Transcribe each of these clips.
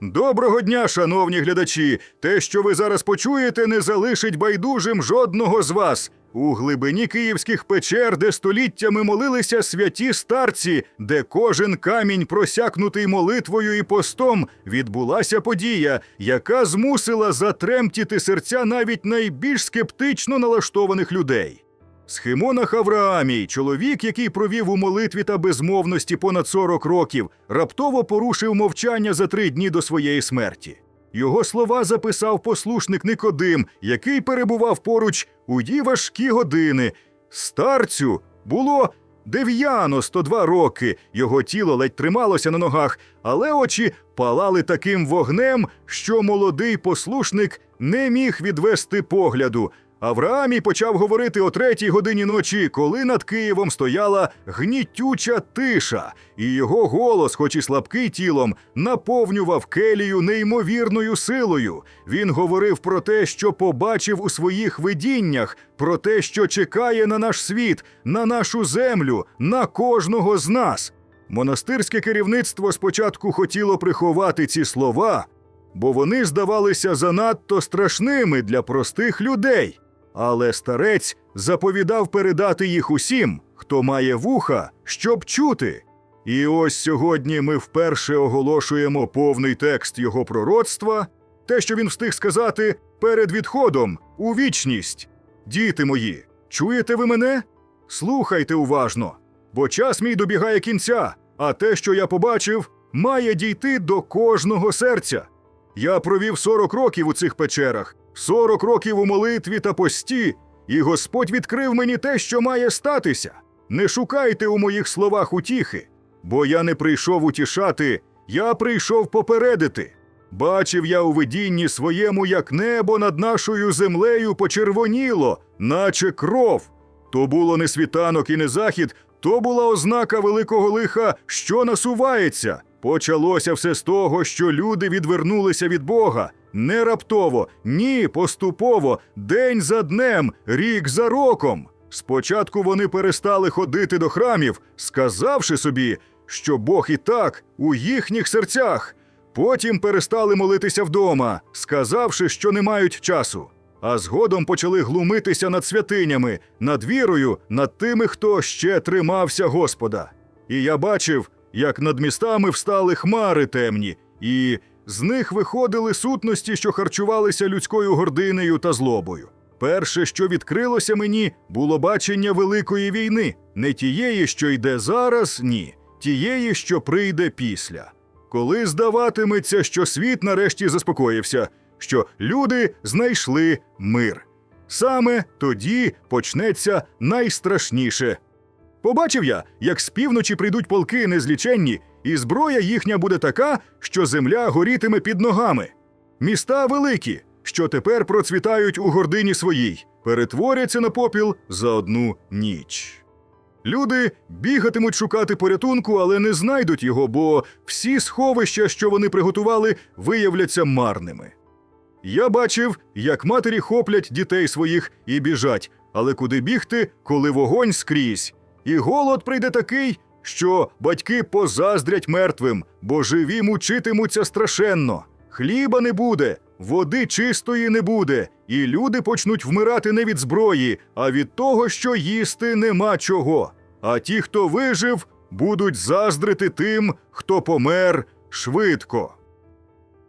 Доброго дня, шановні глядачі! Те, що ви зараз почуєте, не залишить байдужим жодного з вас. У глибині київських печер, де століттями молилися святі старці, де кожен камінь, просякнутий молитвою і постом, відбулася подія, яка змусила затремтіти серця навіть найбільш скептично налаштованих людей. Схимонах Авраамій, чоловік, який провів у молитві та безмовності понад 40 років, раптово порушив мовчання за три дні до своєї смерті. Його слова записав послушник Никодим, який перебував поруч у ті важкі години. Старцю було 92 роки. Його тіло ледь трималося на ногах, але очі палали таким вогнем, що молодий послушник не міг відвести погляду. Авраамій почав говорити о третій годині ночі, коли над Києвом стояла гнітюча тиша, і його голос, хоч і слабкий тілом, наповнював келію неймовірною силою. Він говорив про те, що побачив у своїх видіннях, про те, що чекає на наш світ, на нашу землю, на кожного з нас. Монастирське керівництво спочатку хотіло приховати ці слова, бо вони здавалися занадто страшними для простих людей. Але старець заповідав передати їх усім, хто має вуха, щоб чути. І ось сьогодні ми вперше оголошуємо повний текст його пророцтва, те, що він встиг сказати перед відходом у вічність. Діти мої, чуєте ви мене? Слухайте уважно, бо час мій добігає кінця, а те, що я побачив, має дійти до кожного серця. Я провів 40 років у цих печерах, 40 років у молитві та пості, і Господь відкрив мені те, що має статися. Не шукайте у моїх словах утіхи, бо я не прийшов утішати, я прийшов попередити. Бачив я у видінні своєму, як небо над нашою землею почервоніло, наче кров. То було не світанок і не захід, то була ознака великого лиха, що насувається. Почалося все з того, що люди відвернулися від Бога. Не раптово, ні, поступово, день за днем, рік за роком. Спочатку вони перестали ходити до храмів, сказавши собі, що Бог і так у їхніх серцях. Потім перестали молитися вдома, сказавши, що не мають часу. А згодом почали глумитися над святинями, над вірою, над тими, хто ще тримався Господа. І я бачив, як над містами встали хмари темні, і з них виходили сутності, що харчувалися людською гординею та злобою. Перше, що відкрилося мені, було бачення великої війни, не тієї, що йде зараз, ні, тієї, що прийде після. Коли здаватиметься, що світ нарешті заспокоївся, що люди знайшли мир. Саме тоді почнеться найстрашніше. Побачив я, як з півночі прийдуть полки незліченні, і зброя їхня буде така, що земля горітиме під ногами. Міста великі, що тепер процвітають у гордині своїй, перетворяться на попіл за одну ніч. Люди бігатимуть шукати порятунку, але не знайдуть його, бо всі сховища, що вони приготували, виявляться марними. Я бачив, як матері хоплять дітей своїх і біжать, але куди бігти, коли вогонь скрізь. І голод прийде такий, що батьки позаздрять мертвим, бо живі мучитимуться страшенно. Хліба не буде, води чистої не буде, і люди почнуть вмирати не від зброї, а від того, що їсти нема чого. А ті, хто вижив, будуть заздрити тим, хто помер швидко.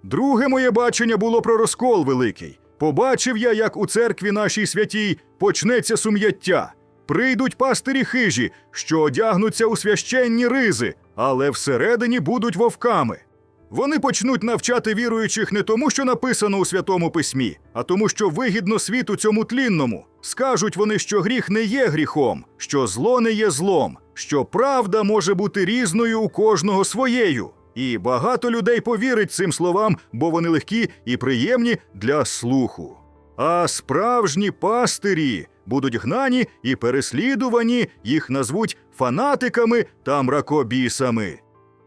Друге моє бачення було про розкол великий. Побачив я, як у церкві нашій святій почнеться сум'яття. Прийдуть пастирі хижі, що одягнуться у священні ризи, але всередині будуть вовками. Вони почнуть навчати віруючих не тому, що написано у святому письмі, а тому, що вигідно світу цьому тлінному. Скажуть вони, що гріх не є гріхом, що зло не є злом, що правда може бути різною у кожного своєю. І багато людей повірить цим словам, бо вони легкі і приємні для слуху. А справжні пастирі будуть гнані і переслідувані, їх назвуть фанатиками та мракобісами.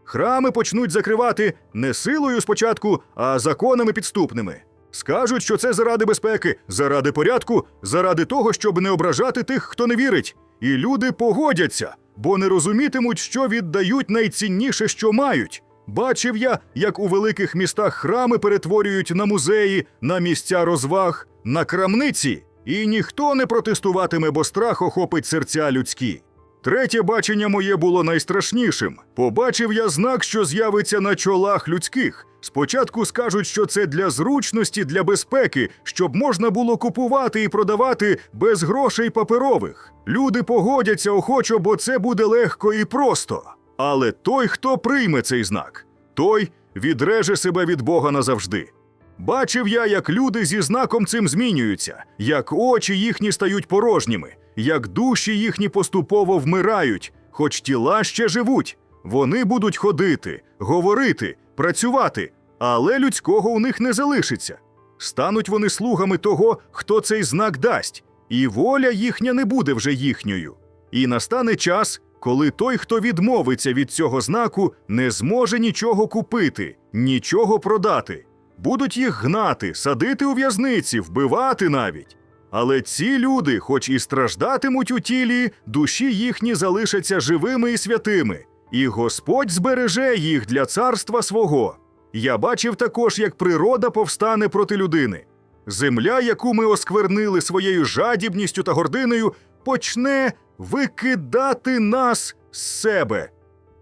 Храми почнуть закривати не силою спочатку, а законами підступними. Скажуть, що це заради безпеки, заради порядку, заради того, щоб не ображати тих, хто не вірить. І люди погодяться, бо не розумітимуть, що віддають найцінніше, що мають Бачив я, як у великих містах храми перетворюють на музеї, на місця розваг, на крамниці, і ніхто не протестуватиме, бо страх охопить серця людські. Третє бачення моє було найстрашнішим. Побачив я знак, що з'явиться на чолах людських. Спочатку скажуть, що це для зручності, для безпеки, щоб можна було купувати і продавати без грошей паперових. Люди погодяться охочо, бо це буде легко і просто. Але той, хто прийме цей знак, той відреже себе від Бога назавжди. Бачив я, як люди зі знаком цим змінюються, як очі їхні стають порожніми, як душі їхні поступово вмирають, хоч тіла ще живуть. Вони будуть ходити, говорити, працювати, але людського у них не залишиться. Стануть вони слугами того, хто цей знак дасть, і воля їхня не буде вже їхньою. І настане час, коли той, хто відмовиться від цього знаку, не зможе нічого купити, нічого продати. Будуть їх гнати, садити у в'язниці, вбивати навіть. Але ці люди, хоч і страждатимуть у тілі, душі їхні залишаться живими і святими, і Господь збереже їх для царства свого. Я бачив також, як природа повстане проти людини. Земля, яку ми осквернили своєю жадібністю та гординою, почне викидати нас з себе.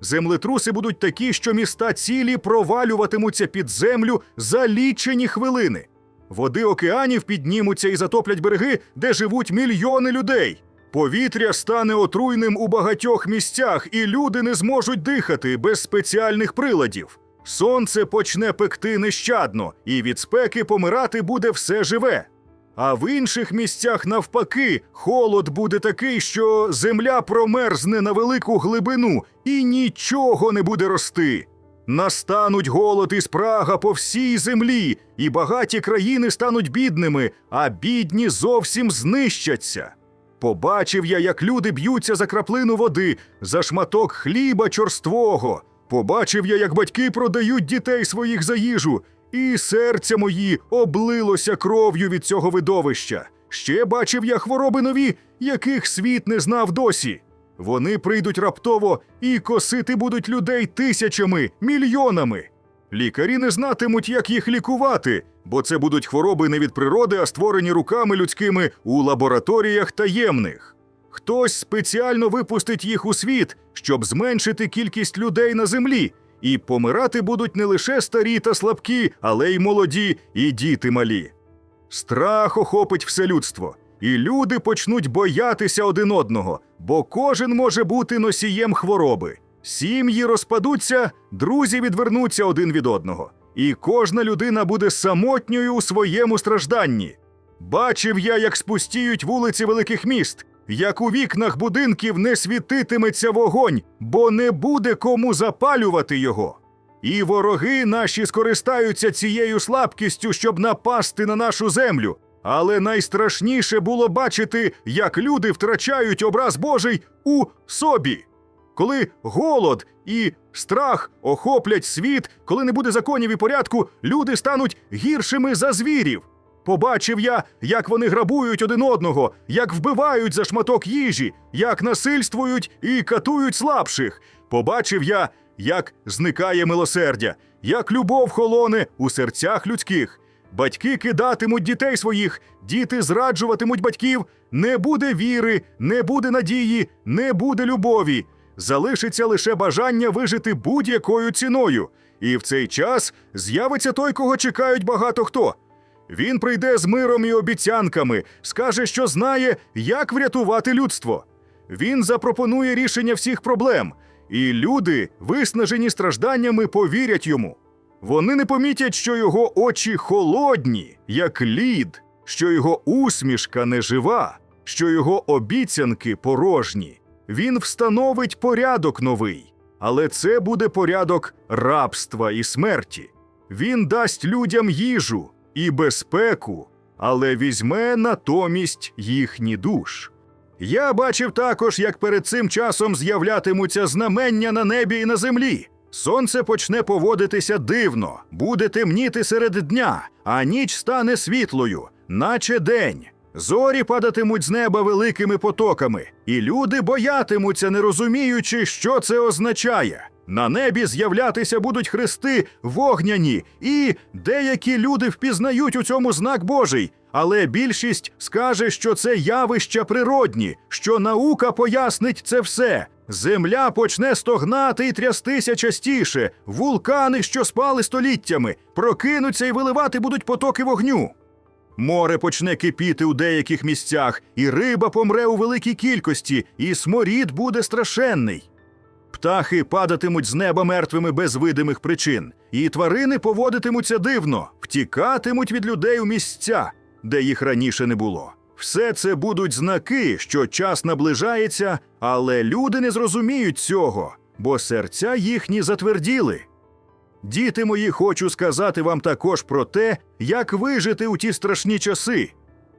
Землетруси будуть такі, що міста цілі провалюватимуться під землю за лічені хвилини. Води океанів піднімуться і затоплять береги, де живуть мільйони людей. Повітря стане отруйним у багатьох місцях, і люди не зможуть дихати без спеціальних приладів. Сонце почне пекти нещадно, і від спеки помирати буде все живе. А в інших місцях, навпаки, холод буде такий, що земля промерзне на велику глибину і нічого не буде рости. Настануть голод і спрага по всій землі, і багаті країни стануть бідними, а бідні зовсім знищаться. Побачив я, як люди б'ються за краплину води, за шматок хліба чорствого. Побачив я, як батьки продають дітей своїх за їжу, і серце мої облилося кров'ю від цього видовища. Ще бачив я хвороби нові, яких світ не знав досі. Вони прийдуть раптово і косити будуть людей тисячами, мільйонами. Лікарі не знатимуть, як їх лікувати, бо це будуть хвороби не від природи, а створені руками людськими у лабораторіях таємних. Хтось спеціально випустить їх у світ, щоб зменшити кількість людей на землі, і помирати будуть не лише старі та слабкі, але й молоді і діти малі. Страх охопить все людство, і люди почнуть боятися один одного, бо кожен може бути носієм хвороби. Сім'ї розпадуться, друзі відвернуться один від одного, і кожна людина буде самотньою у своєму стражданні. Бачив я, як спустіють вулиці великих міст, як у вікнах будинків не світитиметься вогонь, бо не буде кому запалювати його. І вороги наші скористаються цією слабкістю, щоб напасти на нашу землю. Але найстрашніше було бачити, як люди втрачають образ Божий у собі. Коли голод і страх охоплять світ, коли не буде законів і порядку, люди стануть гіршими за звірів. Побачив я, як вони грабують один одного, як вбивають за шматок їжі, як насильствують і катують слабших. Побачив я, як зникає милосердя, як любов холоне у серцях людських. Батьки кидатимуть дітей своїх, діти зраджуватимуть батьків. Не буде віри, не буде надії, не буде любові. Залишиться лише бажання вижити будь-якою ціною. І в цей час з'явиться той, кого чекають багато хто. Він прийде з миром і обіцянками, скаже, що знає, як врятувати людство. Він запропонує рішення всіх проблем, і люди, виснажені стражданнями, повірять йому. Вони не помітять, що його очі холодні, як лід, що його усмішка нежива, що його обіцянки порожні. Він встановить порядок новий, але це буде порядок рабства і смерті. Він дасть людям їжу і безпеку, але візьме натомість їхні душ. Я бачив також, як перед цим часом з'являтимуться знамення на небі і на землі. Сонце почне поводитися дивно, буде темніти серед дня, а ніч стане світлою, наче день. Зорі падатимуть з неба великими потоками, і люди боятимуться, не розуміючи, що це означає. На небі з'являтися будуть хрести вогняні, і деякі люди впізнають у цьому знак Божий, але більшість скаже, що це явища природні, що наука пояснить це все. Земля почне стогнати і трястися частіше, вулкани, що спали століттями, прокинуться і виливати будуть потоки вогню. Море почне кипіти у деяких місцях, і риба помре у великій кількості, і сморід буде страшенний. Птахи падатимуть з неба мертвими без видимих причин, і тварини поводитимуться дивно, втікатимуть від людей у місця, де їх раніше не було. Все це будуть знаки, що час наближається, але люди не зрозуміють цього, бо серця їхні затверділи. Діти мої, хочу сказати вам також про те, як вижити у ті страшні часи.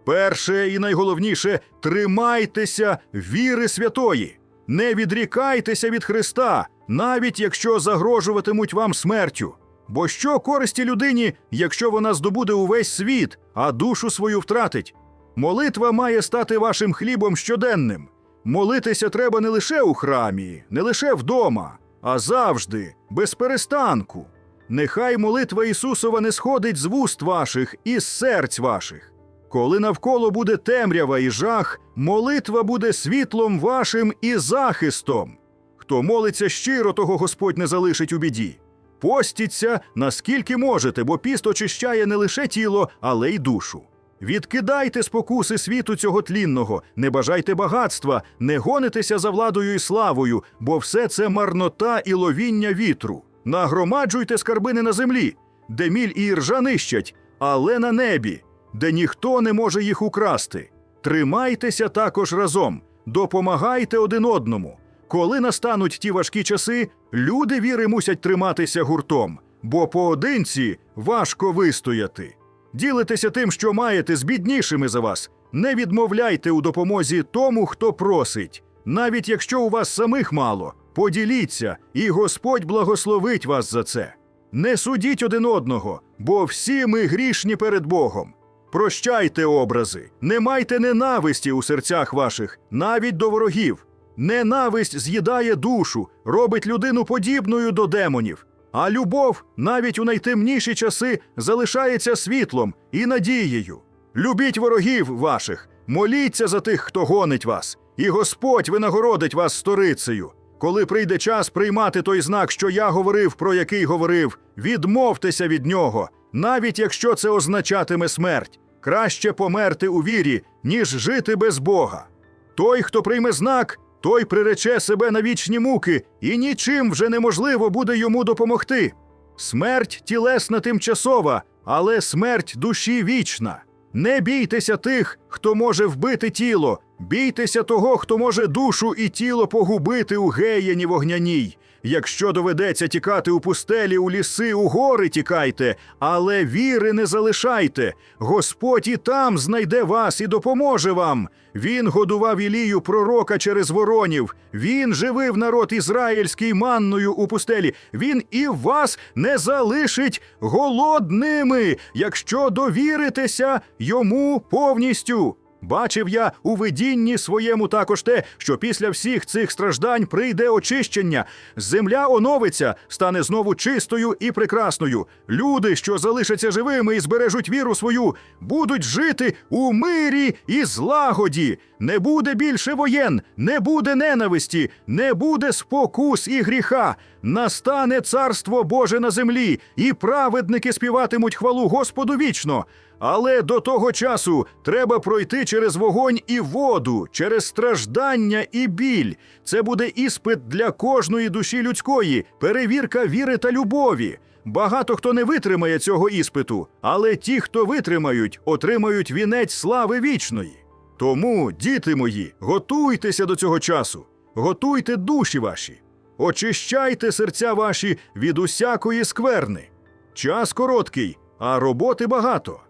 Перше і найголовніше тримайтеся віри святої, не відрікайтеся від Христа, навіть якщо загрожуватимуть вам смертю. Бо що користі людині, якщо вона здобуде увесь світ, а душу свою втратить? Молитва має стати вашим хлібом щоденним. Молитися треба не лише у храмі, не лише вдома, а завжди, без перестанку. Нехай молитва Ісусова не сходить з вуст ваших і з серць ваших. Коли навколо буде темрява і жах, молитва буде світлом вашим і захистом. Хто молиться щиро, того Господь не залишить у біді. Постіться наскільки можете, бо піст очищає не лише тіло, але й душу. Відкидайте спокуси світу цього тлінного, не бажайте багатства, не гонитеся за владою і славою, бо все це марнота і ловіння вітру. Нагромаджуйте скарбини на землі, де міль і іржа нищать, але на небі, де ніхто не може їх украсти. Тримайтеся також разом, допомагайте один одному. Коли настануть ті важкі часи, люди віри мусять триматися гуртом, бо поодинці важко вистояти. Ділитеся тим, що маєте з біднішими за вас. Не відмовляйте у допомозі тому, хто просить. Навіть якщо у вас самих мало, поділіться, і Господь благословить вас за це. Не судіть один одного, бо всі ми грішні перед Богом. Прощайте образи, не майте ненависті у серцях ваших, навіть до ворогів. Ненависть з'їдає душу, робить людину подібною до демонів. А любов навіть у найтемніші часи залишається світлом і надією. Любіть ворогів ваших, моліться за тих, хто гонить вас, і Господь винагородить вас сторицею. Коли прийде час приймати той знак, що я говорив, про який говорив, відмовтеся від нього, навіть якщо це означатиме смерть. Краще померти у вірі, ніж жити без Бога. Той, хто прийме знак, той прирече себе на вічні муки, і нічим вже неможливо буде йому допомогти. Смерть тілесна тимчасова, але смерть душі вічна. Не бійтеся тих, хто може вбити тіло, бійтеся того, хто може душу і тіло погубити у геєні вогняній. Якщо доведеться тікати у пустелі, у ліси, у гори тікайте, але віри не залишайте. Господь і там знайде вас і допоможе вам. Він годував Ілію пророка через воронів. Він живив народ ізраїльський манною у пустелі. Він і вас не залишить голодними, якщо довіритеся йому повністю. Бачив я у видінні своєму також те, що після всіх цих страждань прийде очищення. Земля оновиться, стане знову чистою і прекрасною. Люди, що залишаться живими і збережуть віру свою, будуть жити у мирі і злагоді. Не буде більше воєн, не буде ненависті, не буде спокус і гріха. Настане царство Боже на землі, і праведники співатимуть хвалу Господу вічно. Але до того часу треба пройти через вогонь і воду, через страждання і біль. Це буде іспит для кожної душі людської, перевірка віри та любові. Багато хто не витримає цього іспиту, але ті, хто витримають, отримають вінець слави вічної. Тому, діти мої, готуйтеся до цього часу, готуйте душі ваші, очищайте серця ваші від усякої скверни. Час короткий, а роботи багато.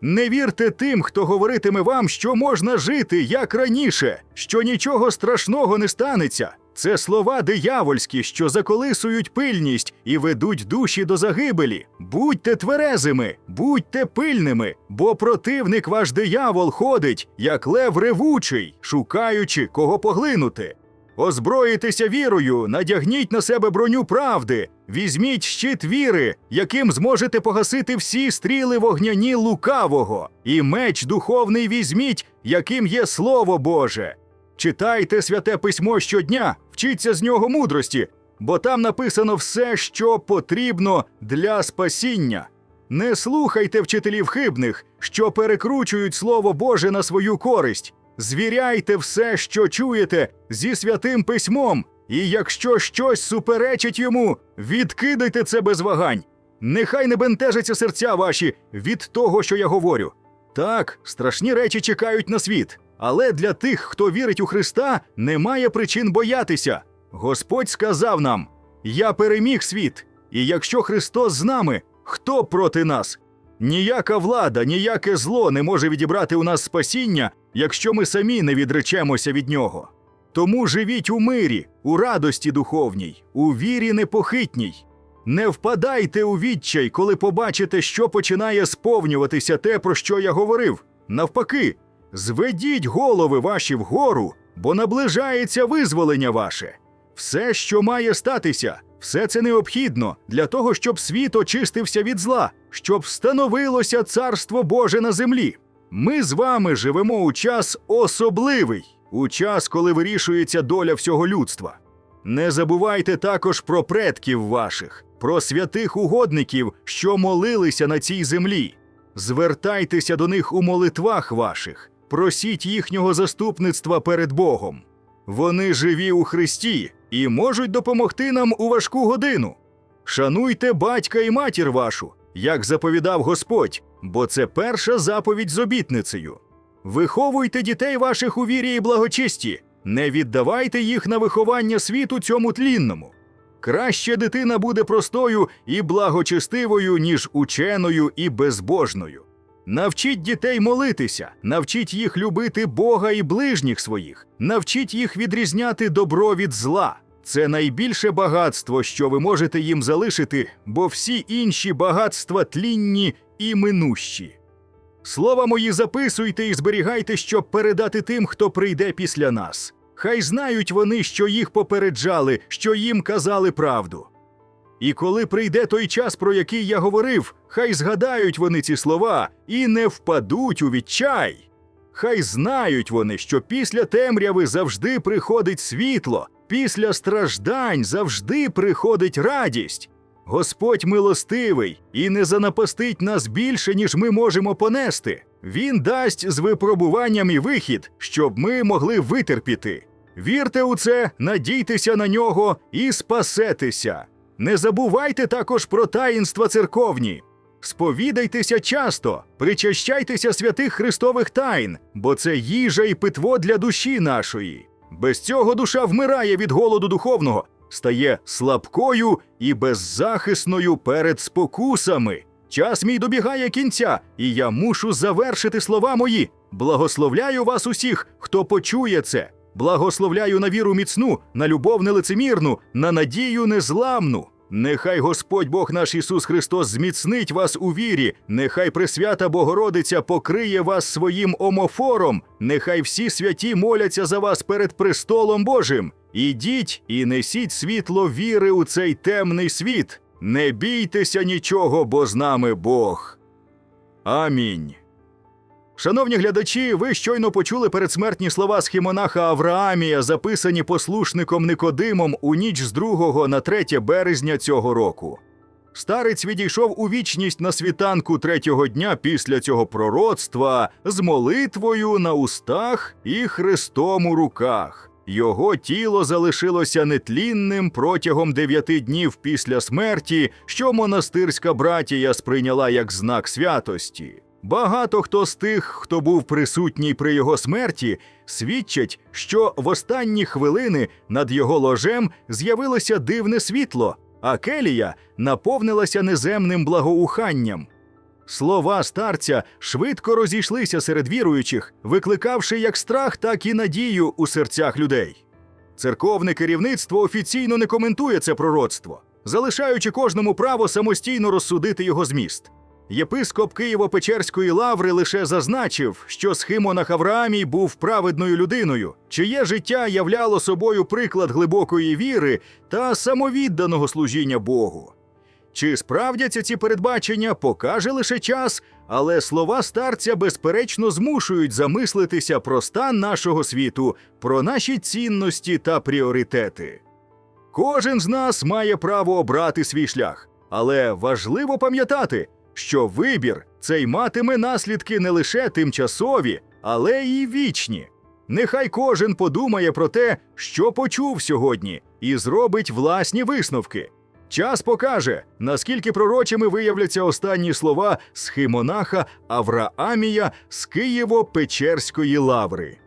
Не вірте тим, хто говоритиме вам, що можна жити як раніше, що нічого страшного не станеться. Це слова диявольські, що заколисують пильність і ведуть душі до загибелі. Будьте тверезими, будьте пильними, бо противник ваш диявол ходить, як лев ревучий, шукаючи кого поглинути. Озброїтеся вірою, надягніть на себе броню правди, візьміть щит віри, яким зможете погасити всі стріли вогняні лукавого, і меч духовний візьміть, яким є Слово Боже. Читайте святе письмо щодня, вчіться з нього мудрості, бо там написано все, що потрібно для спасіння. Не слухайте вчителів хибних, що перекручують Слово Боже на свою користь. Звіряйте все, що чуєте, зі святим письмом, і якщо щось суперечить йому, відкидайте це без вагань. Нехай не бентежаться серця ваші від того, що я говорю. Так, страшні речі чекають на світ, але для тих, хто вірить у Христа, немає причин боятися. Господь сказав нам: Я переміг світ, і якщо Христос з нами, хто проти нас? Ніяка влада, ніяке зло не може відібрати у нас спасіння, якщо ми самі не відречемося від нього. Тому живіть у мирі, у радості духовній, у вірі непохитній. Не впадайте у відчай, коли побачите, що починає сповнюватися те, про що я говорив. Навпаки, зведіть голови ваші вгору, бо наближається визволення ваше. Все, що має статися, все це необхідно для того, щоб світ очистився від зла, щоб встановилося царство Боже на землі. Ми з вами живемо у час особливий, у час, коли вирішується доля всього людства. Не забувайте також про предків ваших, про святих угодників, що молилися на цій землі. Звертайтеся до них у молитвах ваших, просіть їхнього заступництва перед Богом. Вони живі у Христі і можуть допомогти нам у важку годину. Шануйте батька і матір вашу, як заповідав Господь, бо це перша заповідь з обітницею. Виховуйте дітей ваших у вірі і благочисті, не віддавайте їх на виховання світу цьому тлінному. Краще дитина буде простою і благочестивою, ніж ученою і безбожною. Навчіть дітей молитися, навчіть їх любити Бога і ближніх своїх, навчіть їх відрізняти добро від зла. Це найбільше багатство, що ви можете їм залишити, бо всі інші багатства тлінні і минущі. Слова мої записуйте і зберігайте, щоб передати тим, хто прийде після нас. Хай знають вони, що їх попереджали, що їм казали правду. І коли прийде той час, про який я говорив, хай згадають вони ці слова і не впадуть у відчай. Хай знають вони, що після темряви завжди приходить світло, після страждань завжди приходить радість. Господь милостивий і не занапастить нас більше, ніж ми можемо понести. Він дасть з випробуванням і вихід, щоб ми могли витерпіти. Вірте у це, надійтеся на нього і спасетеся. Не забувайте також про таїнства церковні. Сповідайтеся часто, причащайтеся святих Христових тайн, бо це їжа і питво для душі нашої. Без цього душа вмирає від голоду духовного, стає слабкою і беззахисною перед спокусами. Час мій добігає кінця, і я мушу завершити слова мої. Благословляю вас усіх, хто почує це. Благословляю на віру міцну, на любов нелицемірну, на надію незламну. Нехай Господь Бог наш Ісус Христос зміцнить вас у вірі, нехай Пресвята Богородиця покриє вас своїм омофором, нехай всі святі моляться за вас перед престолом Божим. Ідіть і несіть світло віри у цей темний світ. Не бійтеся нічого, бо з нами Бог. Амінь. Шановні глядачі, ви щойно почули передсмертні слова схімонаха Авраамія, записані послушником Никодимом у ніч з 2 на 3 березня цього року. Старець відійшов у вічність на світанку третього дня після цього пророцтва з молитвою на устах і хрестом у руках. Його тіло залишилося нетлінним протягом дев'яти днів після смерті, що монастирська братія сприйняла як знак святості. Багато хто з тих, хто був присутній при його смерті, свідчать, що в останні хвилини над його ложем з'явилося дивне світло, а келія наповнилася неземним благоуханням. Слова старця швидко розійшлися серед віруючих, викликавши як страх, так і надію у серцях людей. Церковне керівництво офіційно не коментує це пророцтво, залишаючи кожному право самостійно розсудити його зміст. Єпископ Києво-Печерської лаври лише зазначив, що схимонах Авраамій був праведною людиною, чиє життя являло собою приклад глибокої віри та самовідданого служіння Богу. Чи справдяться ці передбачення, покаже лише час, але слова старця безперечно змушують замислитися про стан нашого світу, про наші цінності та пріоритети. Кожен з нас має право обрати свій шлях, але важливо пам'ятати, що вибір цей матиме наслідки не лише тимчасові, але й вічні. Нехай кожен подумає про те, що почув сьогодні, і зробить власні висновки. Час покаже, наскільки пророчими виявляться останні слова схимонаха Авраамія з Києво-Печерської лаври.